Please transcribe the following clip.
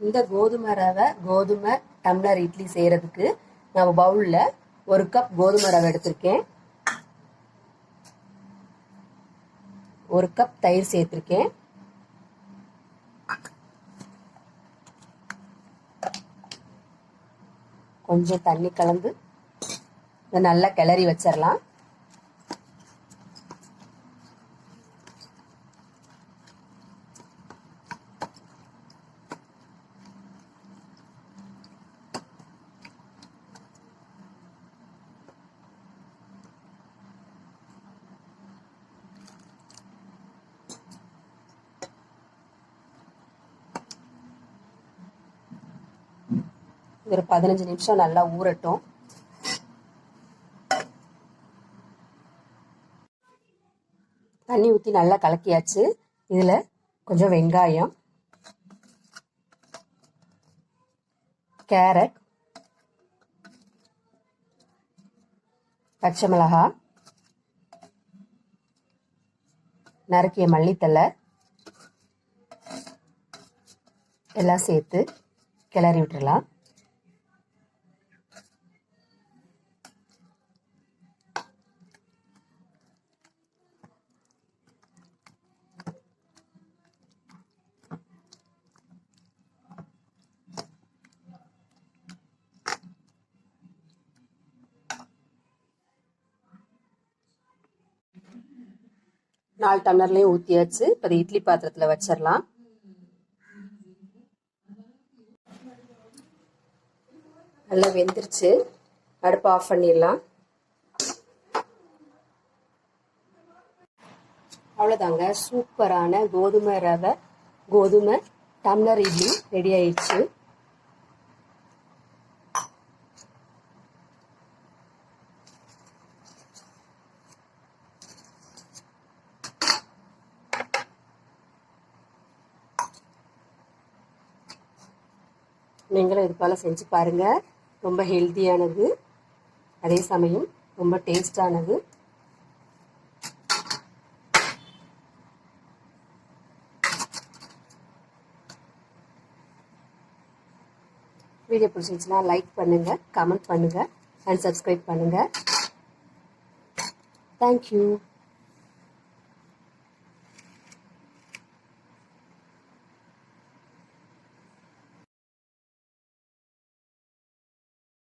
இந்த கோதுமை ரவை கோதுமை டம்ளர் இட்லி செய்யறதுக்கு நான் பவுல்ல ஒரு கப் கோதுமை ரவை எடுத்திருக்கேன். ஒரு கப் தயிர் சேர்த்துருக்கேன். கொஞ்சம் தண்ணி கலந்து இதை நல்லா கிளறி வச்சிடலாம் இது ஒரு பதினஞ்சு நிமிஷம் நல்லா ஊறட்டும். தண்ணி ஊற்றி நல்லா கலக்கியாச்சு. இதில் கொஞ்சம் வெங்காயம் கேரட் பச்சை மிளகா நறுக்கிய மல்லித்தலை எல்லாம் சேர்த்து கிளறி விட்டுடலாம் நாலு டம்ளர்லேயும் ஊற்றியாச்சு இப்போ அதை இட்லி பாத்திரத்தில் வச்சிடலாம் நல்லா வெந்துருச்சு. அடுப்பு ஆஃப் பண்ணிடலாம். அவ்வளோதாங்க சூப்பரான கோதுமை ரவை கோதுமை டம்ளர் இட்லி ரெடி ஆயிடுச்சு. நீங்களும் இது போல் செஞ்சு பாருங்கள் ரொம்ப ஹெல்த்தியானது. அதே சமயம் ரொம்ப டேஸ்டானது. வீடியோ பிடிச்சிருந்துச்சுன்னா லைக் பண்ணுங்கள் கமெண்ட் பண்ணுங்கள் அண்ட் சப்ஸ்கிரைப் பண்ணுங்கள் தேங்க்யூ